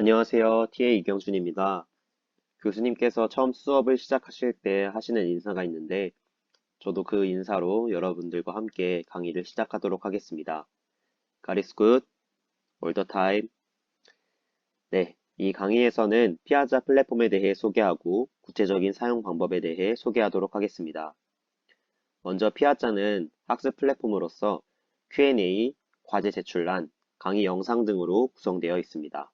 안녕하세요. TA 이경준입니다. 교수님께서 처음 수업을 시작하실 때 하시는 인사가 있는데, 저도 그 인사로 여러분들과 함께 강의를 시작하도록 하겠습니다. Good, all the time. 네, 이 강의에서는 피아자 플랫폼에 대해 소개하고 구체적인 사용 방법에 대해 소개하도록 하겠습니다. 먼저 피아자는 학습 플랫폼으로서 Q&A, 과제 제출란, 강의 영상 등으로 구성되어 있습니다.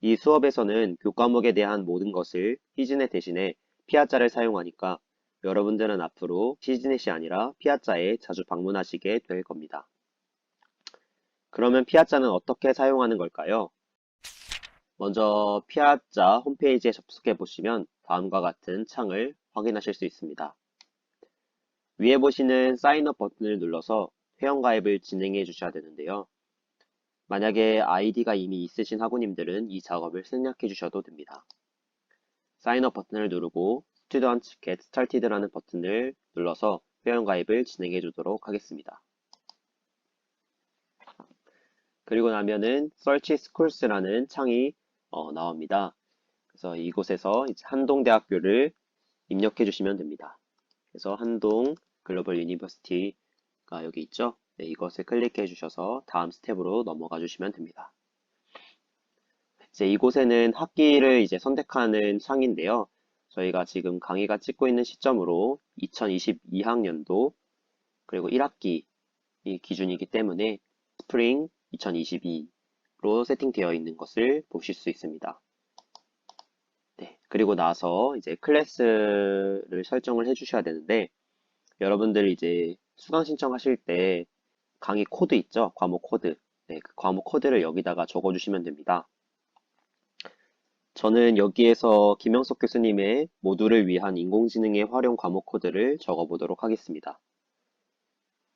이 수업에서는 교과목에 대한 모든 것을 희진의 대신에 피아자를 사용하니까 여러분들은 앞으로 시즈넷이 아니라 피아자에 자주 방문하시게 될 겁니다. 그러면 피아자는 어떻게 사용하는 걸까요? 먼저 피아자 홈페이지에 접속해 보시면 다음과 같은 창을 확인하실 수 있습니다. 위에 보시는 사인업 버튼을 눌러서 회원가입을 진행해 주셔야 되는데요. 만약에 아이디가 이미 있으신 학우님들은 이 작업을 생략해 주셔도 됩니다. 사인업 버튼을 누르고 Student Get Started라는 버튼을 눌러서 회원가입을 진행해 주도록 하겠습니다. 그리고 나면은 Search Schools,라는 창이 어, 나옵니다. 그래서 이곳에서 한동대학교를 입력해 주시면 됩니다. 그래서 한동 글로벌 유니버시티가 여기 있죠. 네, 이것을 클릭해 주셔서 다음 스텝으로 넘어가 주시면 됩니다. 이제 이곳에는 학기를 이제 선택하는 창인데요. 저희가 지금 강의가 찍고 있는 시점으로 2022학년도 그리고 1학기 이 기준이기 때문에 스프링 2022로 세팅되어 있는 것을 보실 수 있습니다. 네, 그리고 나서 이제 클래스를 설정을 해 주셔야 되는데 여러분들 이제 수강 신청하실 때 강의 코드 있죠? 과목 코드. 네, 그 과목 코드를 여기다가 적어주시면 됩니다. 저는 여기에서 김영석 교수님의 모두를 위한 인공지능의 활용 과목 코드를 적어보도록 하겠습니다.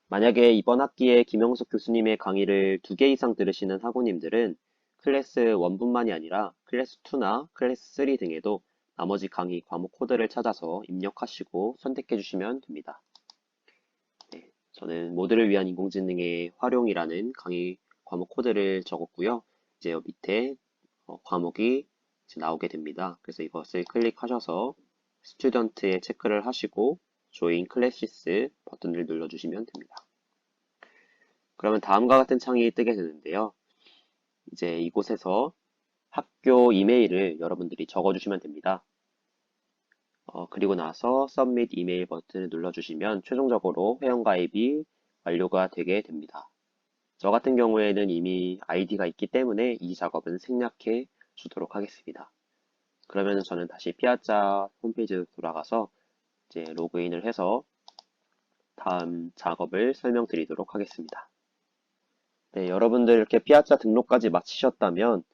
만약에 이번 학기에 김영석 교수님의 강의를 두 개 이상 들으시는 학우님들은 클래스 1뿐만이 아니라 클래스 2나 클래스 3 등에도 나머지 강의 과목 코드를 찾아서 입력하시고 선택해 주시면 됩니다. 저는 모두를 위한 인공지능의 활용이라는 강의 과목 코드를 적었고요. 이제 밑에 어, 과목이 나오게 됩니다. 그래서 이것을 클릭하셔서 스튜던트에 체크를 하시고 조인 클래시스 버튼을 눌러주시면 됩니다. 그러면 다음과 같은 창이 뜨게 되는데요. 이제 이곳에서 학교 이메일을 여러분들이 적어주시면 됩니다. 어, 그리고 나서 Submit 이메일 버튼을 눌러주시면 최종적으로 회원가입이 완료가 되게 됩니다. 저 같은 경우에는 이미 아이디가 있기 때문에 이 작업은 생략해 주도록 하겠습니다. 그러면 저는 다시 피아자 홈페이지로 돌아가서 이제 로그인을 해서 다음 작업을 설명드리도록 하겠습니다. 네, 여러분들 이렇게 피아자 등록까지 마치셨다면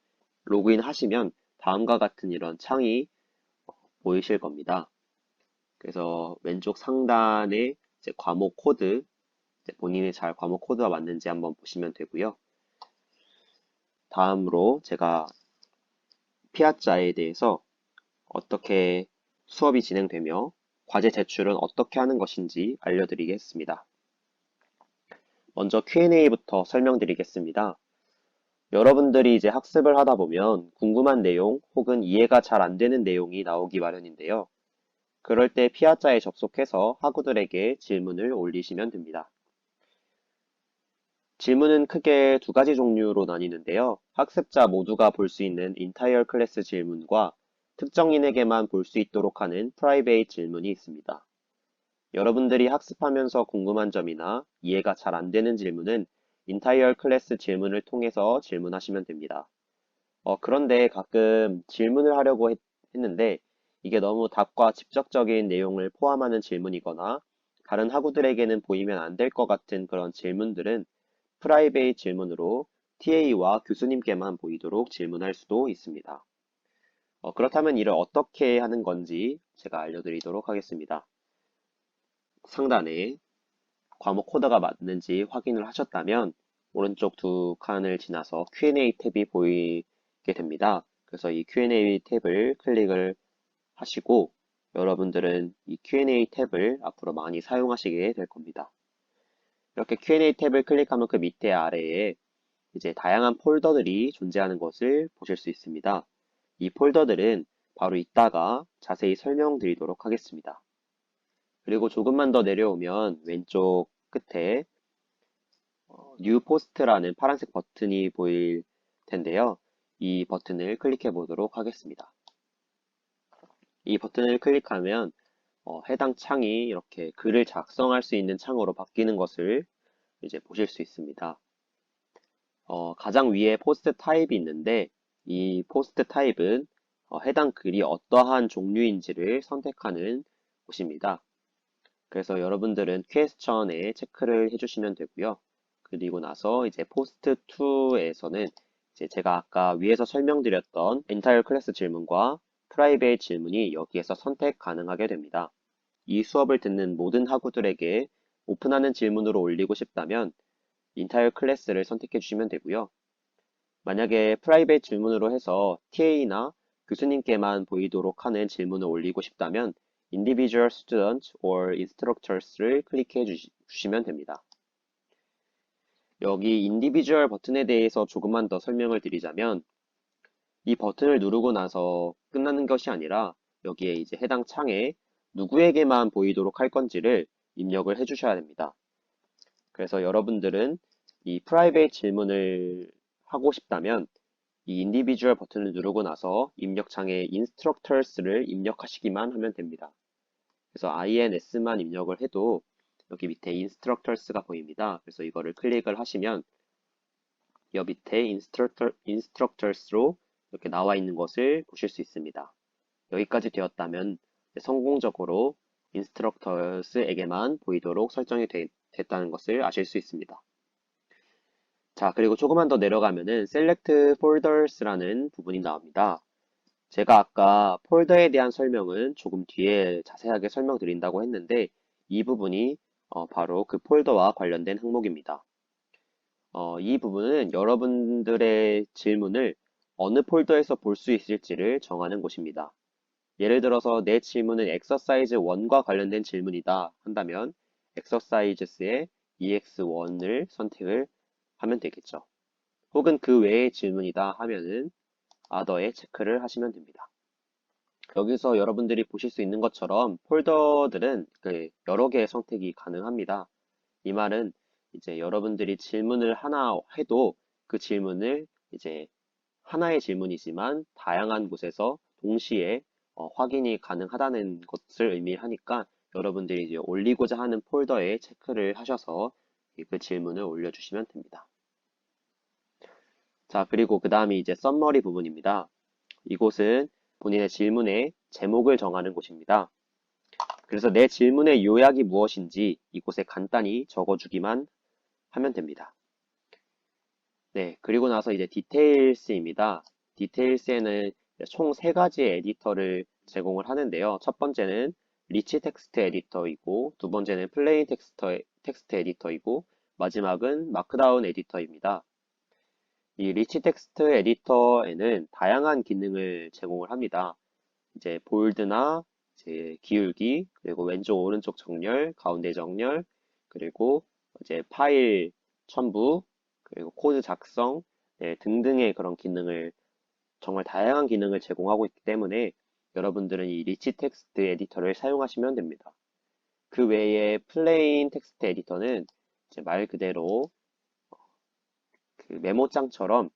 로그인 하시면 다음과 같은 이런 창이 보이실 겁니다. 그래서 왼쪽 상단에 이제 과목 코드, 이제 본인의 잘 과목 코드가 맞는지 한번 보시면 되고요. 다음으로 제가 피아자에 대해서 어떻게 수업이 진행되며 과제 제출은 어떻게 하는 것인지 알려드리겠습니다. 먼저 Q&A부터 설명드리겠습니다. 여러분들이 이제 학습을 하다 보면 궁금한 내용 혹은 이해가 잘 안 되는 내용이 나오기 마련인데요. 그럴 때 피아자에 접속해서 학우들에게 질문을 올리시면 됩니다. 질문은 크게 두 가지 종류로 나뉘는데요. 학습자 모두가 볼 수 있는 인타이어 클래스 질문과 특정인에게만 볼 수 있도록 하는 프라이베이트 질문이 있습니다. 여러분들이 학습하면서 궁금한 점이나 이해가 잘 안 되는 질문은 인타이어 클래스 질문을 통해서 질문하시면 됩니다. 어, 그런데 가끔 질문을 하려고 했, 했는데 이게 너무 답과 직접적인 내용을 포함하는 질문이거나 다른 학우들에게는 보이면 안 될 것 같은 그런 질문들은 프라이베이트 질문으로 TA와 교수님께만 보이도록 질문할 수도 있습니다. 어, 그렇다면 이를 어떻게 하는 건지 제가 알려드리도록 하겠습니다. 상단에 과목 코드가 맞는지 확인을 하셨다면 오른쪽 두 칸을 지나서 Q&A 탭이 보이게 됩니다. 그래서 이 Q&A 탭을 클릭을 하시고 여러분들은 이 Q&A 탭을 앞으로 많이 사용하시게 될 겁니다. 이렇게 Q&A 탭을 클릭하면 그 밑에 아래에 이제 다양한 폴더들이 존재하는 것을 보실 수 있습니다. 이 폴더들은 바로 이따가 자세히 설명드리도록 하겠습니다. 그리고 조금만 더 내려오면 왼쪽 끝에 어, New Post라는 파란색 버튼이 보일 텐데요. 이 버튼을 클릭해 보도록 하겠습니다. 이 버튼을 클릭하면 어, 해당 창이 이렇게 글을 작성할 수 있는 창으로 바뀌는 것을 이제 보실 수 있습니다. 어, 가장 위에 포스트 타입이 있는데 이 포스트 타입은 어, 해당 글이 어떠한 종류인지를 선택하는 곳입니다. 그래서 여러분들은 퀘스천에 체크를 해주시면 되고요. 그리고 나서 이제 포스트 2에서는 이제 제가 아까 위에서 설명드렸던 entire 클래스 질문과 프라이베이트 질문이 여기에서 선택 가능하게 됩니다. 이 수업을 듣는 모든 학우들에게 오픈하는 질문으로 올리고 싶다면 entire 클래스를 선택해 주시면 되고요. 만약에 프라이베이트 질문으로 해서 TA나 교수님께만 보이도록 하는 질문을 올리고 싶다면 individual student or instructors를 클릭해 주시면 됩니다. 여기 individual 버튼에 대해서 조금만 더 설명을 드리자면 이 버튼을 누르고 나서 끝나는 것이 아니라 여기에 이제 해당 창에 누구에게만 보이도록 할 건지를 입력을 해 주셔야 됩니다. 그래서 여러분들은 이 private 질문을 하고 싶다면 이 individual 버튼을 누르고 나서 입력창에 instructors를 입력하시기만 하면 됩니다. 그래서 ins만 입력을 해도 여기 밑에 instructors가 보입니다. 그래서 이거를 클릭을 하시면 여 밑에 instructor, instructors로 이렇게 나와 있는 것을 보실 수 있습니다. 여기까지 되었다면 성공적으로 instructors에게만 보이도록 설정이 되, 됐다는 것을 아실 수 있습니다. 자, 그리고 조금만 더 내려가면은 select folders라는 부분이 나옵니다. 제가 아까 폴더에 대한 설명은 조금 뒤에 자세하게 설명드린다고 했는데 이 부분이 어, 바로 그 폴더와 관련된 항목입니다. 어, 이 부분은 여러분들의 질문을 어느 폴더에서 볼 수 있을지를 정하는 곳입니다. 예를 들어서 내 질문은 exercise 1과 관련된 질문이다 한다면 exercises의 ex1을 선택을 하면 되겠죠. 혹은 그 외의 질문이다 하면은 other에 체크를 하시면 됩니다. 여기서 여러분들이 보실 수 있는 것처럼 폴더들은 그 여러 개의 선택이 가능합니다. 이 말은 이제 여러분들이 질문을 하나 해도 그 질문을 이제 하나의 질문이지만 다양한 곳에서 동시에 어, 확인이 가능하다는 것을 의미하니까 여러분들이 이제 올리고자 하는 폴더에 체크를 하셔서 그 질문을 올려주시면 됩니다. 자, 그리고 그 다음이 이제 썸머리 부분입니다. 이곳은 본인의 질문의 제목을 정하는 곳입니다. 그래서 내 질문의 요약이 무엇인지 이곳에 간단히 적어주기만 하면 됩니다. 네, 그리고 나서 이제 디테일스입니다. 디테일스에는 총 세 가지의 에디터를 제공을 하는데요. 첫 번째는 리치 텍스트 에디터이고, 두 번째는 플레인 텍스트, 텍스트 에디터이고, 마지막은 마크다운 에디터입니다. 이 리치 텍스트 에디터에는 다양한 기능을 제공을 합니다. 이제 볼드나 이제 기울기, 그리고 왼쪽 오른쪽 정렬, 가운데 정렬, 그리고 이제 파일 첨부, 그리고 코드 작성 네, 등등의 그런 기능을 정말 다양한 기능을 제공하고 있기 때문에 여러분들은 이 리치 텍스트 에디터를 사용하시면 됩니다. 그 외에 플레인 텍스트 에디터는 말 그대로 그 메모장처럼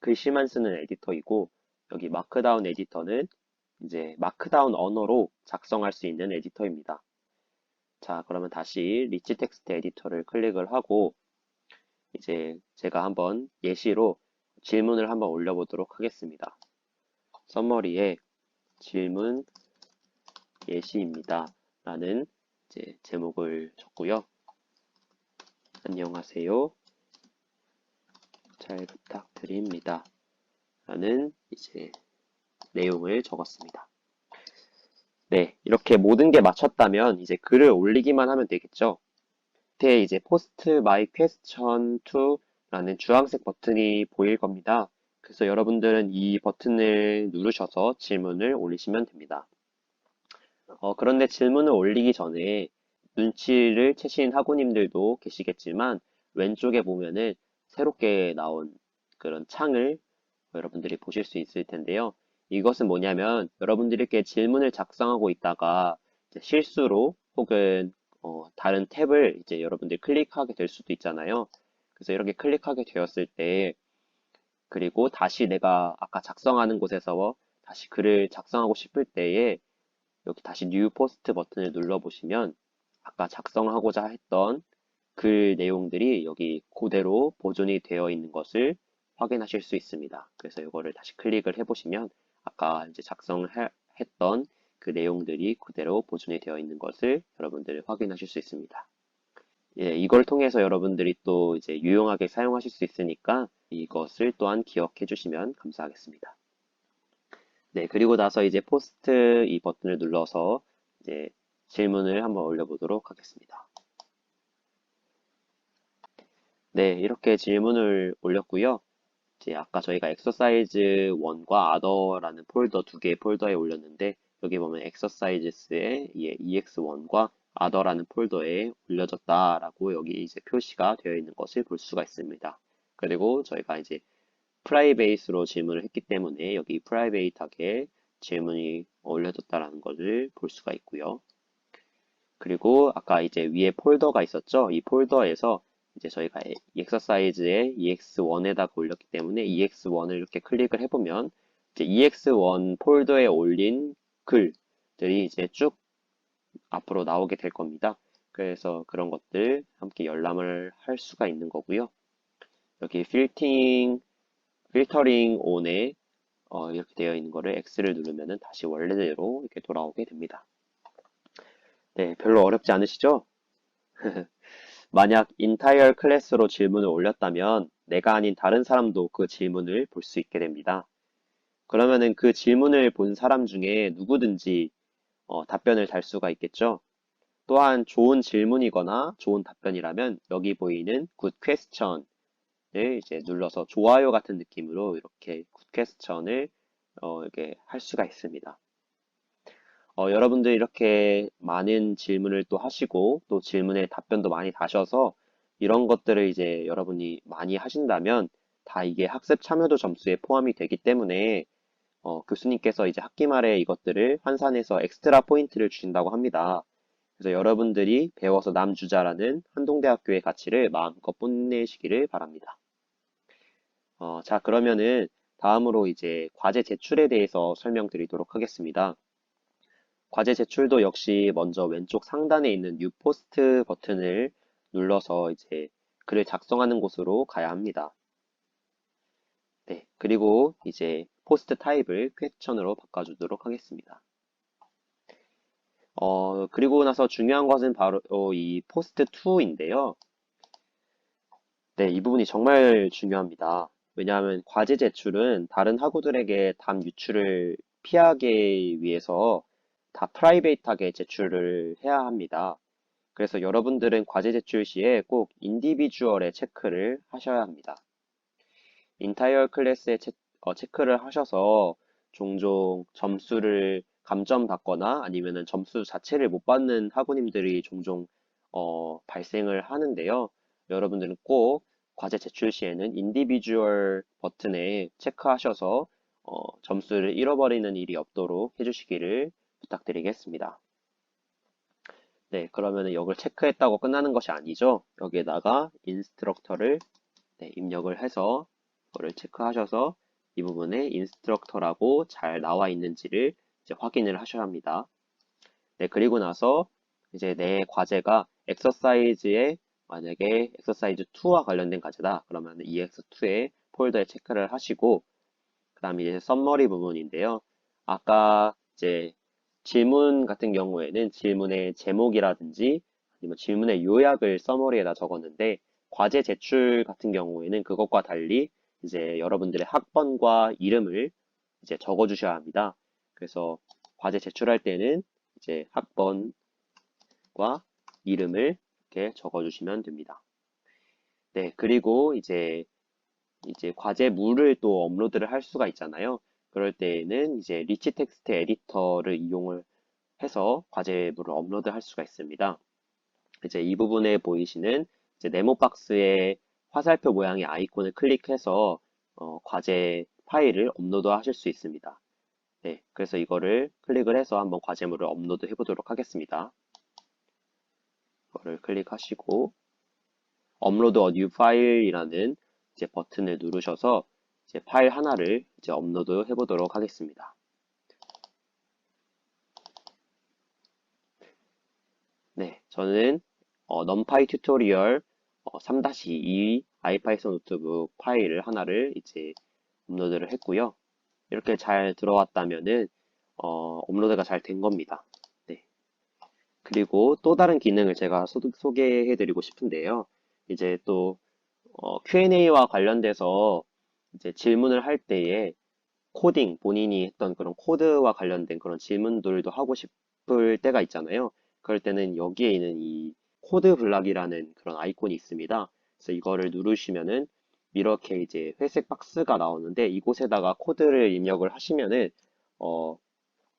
글씨만 쓰는 에디터이고 여기 마크다운 에디터는 이제 마크다운 언어로 작성할 수 있는 에디터입니다. 자, 그러면 다시 리치 텍스트 에디터를 클릭을 하고 이제 제가 한번 예시로 질문을 한번 올려보도록 하겠습니다. 썸머리에 질문 예시입니다. 라는 이제 제목을 적고요. 안녕하세요. 잘 부탁드립니다. 라는 이제 내용을 적었습니다. 네, 이렇게 모든 게 맞췄다면 이제 글을 올리기만 하면 되겠죠. 밑에 이제 post my question to라는 주황색 버튼이 보일 겁니다. 그래서 여러분들은 이 버튼을 누르셔서 질문을 올리시면 됩니다. 어, 그런데 질문을 올리기 전에 눈치를 채신 학우님들도 계시겠지만 왼쪽에 보면은 새롭게 나온 그런 창을 여러분들이 보실 수 있을 텐데요. 이것은 뭐냐면 여러분들이 이렇게 질문을 작성하고 있다가 실수로 혹은 어, 다른 탭을 이제 여러분들이 클릭하게 될 수도 있잖아요. 그래서 이렇게 클릭하게 되었을 때 그리고 다시 내가 아까 작성하는 곳에서 다시 글을 작성하고 싶을 때에 여기 다시 뉴 포스트 버튼을 눌러 보시면 아까 작성하고자 했던 글 내용들이 여기 그대로 보존이 되어 있는 것을 확인하실 수 있습니다. 그래서 이거를 다시 클릭을 해보시면 아까 이제 작성했던 그 내용들이 그대로 보존이 되어 있는 것을 여러분들이 확인하실 수 있습니다. 예, 이걸 통해서 여러분들이 또 이제 유용하게 사용하실 수 있으니까 이것을 또한 기억해 주시면 감사하겠습니다. 네, 그리고 나서 이제 포스트 이 버튼을 눌러서 이제 질문을 한번 올려보도록 하겠습니다. 네, 이렇게 질문을 올렸고요. 이제 아까 저희가 엑서사이즈 1과 other라는 폴더 두 개의 폴더에 올렸는데 여기 보면 exercises의 ex1과 other라는 폴더에 올려졌다라고 여기 이제 표시가 되어 있는 것을 볼 수가 있습니다. 그리고 저희가 이제 프라이베이스로 질문을 했기 때문에 여기 프라이베이트하게 질문이 올려졌다라는 것을 볼 수가 있고요. 그리고 아까 이제 위에 폴더가 있었죠. 이 폴더에서 이제 저희가 exercise의 ex1에다가 올렸기 때문에 ex1을 이렇게 클릭을 해보면 이제 ex1 폴더에 올린 글들이 이제 쭉 앞으로 나오게 될 겁니다. 그래서 그런 것들 함께 열람을 할 수가 있는 거고요. 여기 필팅, 필터링 온에 어, 이렇게 되어 있는 거를 X를 누르면은 다시 원래대로 이렇게 돌아오게 됩니다. 네, 별로 어렵지 않으시죠? 만약 entire 클래스로 질문을 올렸다면 내가 아닌 다른 사람도 그 질문을 볼 수 있게 됩니다. 그러면은 그 질문을 본 사람 중에 누구든지 어, 답변을 달 수가 있겠죠. 또한 좋은 질문이거나 좋은 답변이라면 여기 보이는 good question을 이제 눌러서 좋아요 같은 느낌으로 이렇게 question을 어, 이렇게 할 수가 있습니다. 어, 여러분들 이렇게 많은 질문을 또 하시고 또 질문에 답변도 많이 다셔서 이런 것들을 이제 여러분이 많이 하신다면 다 이게 학습 참여도 점수에 포함이 되기 때문에 어, 교수님께서 이제 학기 말에 이것들을 환산해서 엑스트라 포인트를 주신다고 합니다. 그래서 여러분들이 배워서 남주자라는 한동대학교의 가치를 마음껏 뽐내시기를 바랍니다. 어, 자, 그러면은 다음으로 이제 과제 제출에 대해서 설명드리도록 하겠습니다. 과제 제출도 역시 먼저 왼쪽 상단에 있는 뉴 포스트 버튼을 눌러서 이제 글을 작성하는 곳으로 가야 합니다. 네, 그리고 이제 포스트 타입을 퀘스천으로 바꿔주도록 하겠습니다. 어, 그리고 나서 중요한 것은 바로 이 포스트 2인데요. 네, 이 부분이 정말 중요합니다. 왜냐하면 과제 제출은 다른 학우들에게 답 유출을 피하기 위해서 다 프라이베이트하게 제출을 해야 합니다. 그래서 여러분들은 과제 제출 시에 꼭 인디비주얼의 체크를 하셔야 합니다. 인타이어 클래스에 체, 어, 체크를 하셔서 종종 점수를 감점 받거나 아니면은 점수 자체를 못 받는 학우님들이 종종 어, 발생을 하는데요. 여러분들은 꼭 과제 제출 시에는 인디비주얼 버튼에 체크하셔서 어, 점수를 잃어버리는 일이 없도록 해주시기를 부탁드리겠습니다. 네, 그러면 이걸 체크했다고 끝나는 것이 아니죠. 여기에다가 인스트럭터를 네, 입력을 해서 이거를 체크하셔서 이 부분에 인스트럭터라고 잘 나와 있는지를 이제 확인을 하셔야 합니다. 네, 그리고 나서 이제 내 과제가 엑서사이즈에 만약에 엑서사이즈 2와 관련된 과제다. 그러면 EX2에 폴더에 체크를 하시고 그 다음에 이제 썸머리 부분인데요. 아까 이제 질문 같은 경우에는 질문의 제목이라든지 아니면 질문의 요약을 서머리에다 적었는데 과제 제출 같은 경우에는 그것과 달리 이제 여러분들의 학번과 이름을 이제 적어 주셔야 합니다. 그래서 과제 제출할 때는 이제 학번과 이름을 이렇게 적어 주시면 됩니다. 네, 그리고 이제 이제 과제물을 또 업로드를 할 수가 있잖아요. 그럴 때에는 이제 리치 텍스트 에디터를 이용을 해서 과제물을 업로드 할 수가 있습니다. 이제 이 부분에 보이시는 이제 네모 박스의 화살표 모양의 아이콘을 클릭해서 어, 과제 파일을 업로드 하실 수 있습니다. 네, 그래서 이거를 클릭을 해서 한번 과제물을 업로드 해 보도록 하겠습니다. 이거를 클릭하시고 업로드 어뉴 파일이라는 이제 버튼을 누르셔서 이제 파일 하나를 이제 업로드 해 보도록 하겠습니다. 네, 저는 어, numpy 튜토리얼 어, 3-2 아이파이썬 노트북 파일을 하나를 이제 업로드를 했고요. 이렇게 잘 들어왔다면은 어, 업로드가 잘 된 겁니다. 네. 그리고 또 다른 기능을 제가 소, 소개해 드리고 싶은데요. 이제 또 어, Q&A와 관련돼서 이제 질문을 할 때에 코딩, 본인이 했던 그런 코드와 관련된 그런 질문들도 하고 싶을 때가 있잖아요. 그럴 때는 여기에 있는 이 코드 블락이라는 그런 아이콘이 있습니다. 그래서 이거를 누르시면은 이렇게 이제 회색 박스가 나오는데 이곳에다가 코드를 입력을 하시면은 어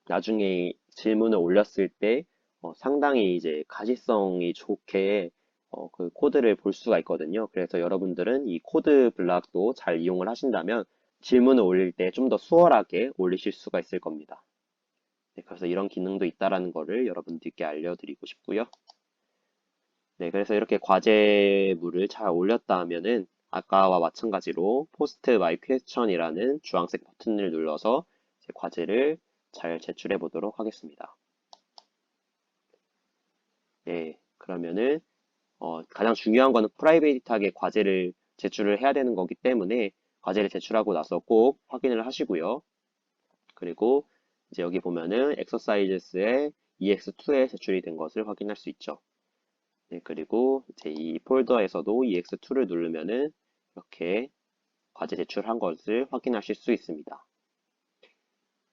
나중에 질문을 올렸을 때 어, 상당히 이제 가시성이 좋게 어, 그 코드를 볼 수가 있거든요. 그래서 여러분들은 이 코드 블락도 잘 이용을 하신다면 질문을 올릴 때 좀 더 수월하게 올리실 수가 있을 겁니다. 네, 그래서 이런 기능도 있다라는 거를 여러분들께 알려드리고 싶고요. 네, 그래서 이렇게 과제물을 잘 올렸다 하면은 아까와 마찬가지로 포스트 마이 퀘스천이라는 주황색 버튼을 눌러서 과제를 잘 제출해 보도록 하겠습니다. 네, 그러면은 어, 가장 중요한 거는 프라이베이트하게 과제를 제출을 해야 되는 거기 때문에 과제를 제출하고 나서 꼭 확인을 하시고요. 그리고 이제 여기 보면은 exercises의 EX2에 제출이 된 것을 확인할 수 있죠. 네, 그리고 이제 이 폴더에서도 EX2를 누르면은 이렇게 과제 제출한 것을 확인하실 수 있습니다.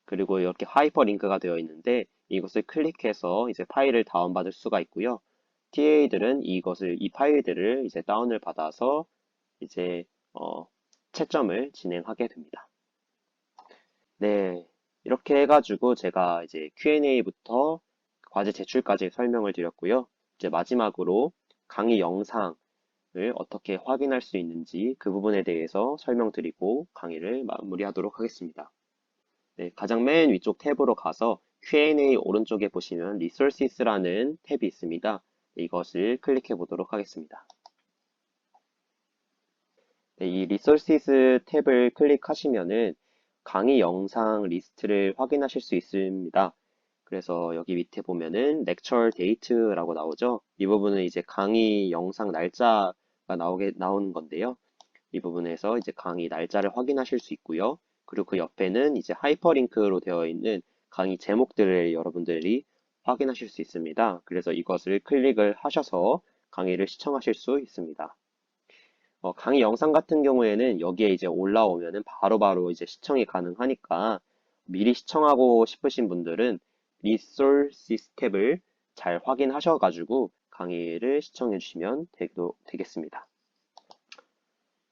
그리고 이렇게 하이퍼링크가 되어 있는데 이것을 클릭해서 이제 파일을 다운받을 수가 있고요. TA들은 이것을 이 파일들을 이제 다운을 받아서 이제 어, 채점을 진행하게 됩니다. 네, 이렇게 해가지고 제가 이제 Q&A부터 과제 제출까지 설명을 드렸고요. 이제 마지막으로 강의 영상을 어떻게 확인할 수 있는지 그 부분에 대해서 설명드리고 강의를 마무리하도록 하겠습니다. 네, 가장 맨 위쪽 탭으로 가서 Q&A 오른쪽에 보시면 Resources라는 탭이 있습니다. 이것을 클릭해 보도록 하겠습니다. 네, 이 Resources 탭을 클릭하시면은 강의 영상 리스트를 확인하실 수 있습니다. 그래서 여기 밑에 보면은 lecture date라고 나오죠. 이 부분은 이제 강의 영상 날짜가 나오게 나오는 건데요. 이 부분에서 이제 강의 날짜를 확인하실 수 있고요. 그리고 그 옆에는 이제 하이퍼링크로 되어 있는 강의 제목들을 여러분들이 확인하실 수 있습니다. 그래서 이것을 클릭을 하셔서 강의를 시청하실 수 있습니다. 어, 강의 영상 같은 경우에는 여기에 이제 올라오면은 바로바로 바로 이제 시청이 가능하니까 미리 시청하고 싶으신 분들은 Resources 탭을 잘 확인하셔가지고 강의를 시청해 주시면 되겠습니다.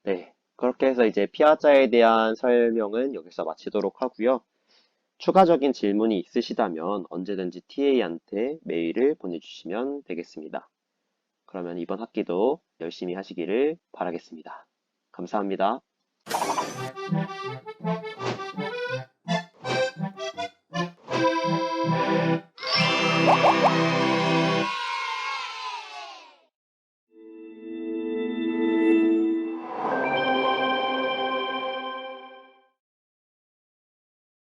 네. 그렇게 해서 이제 피아자에 대한 설명은 여기서 마치도록 하고요. 추가적인 질문이 있으시다면 언제든지 TA한테 메일을 보내주시면 되겠습니다. 그러면 이번 학기도 열심히 하시기를 바라겠습니다. 감사합니다.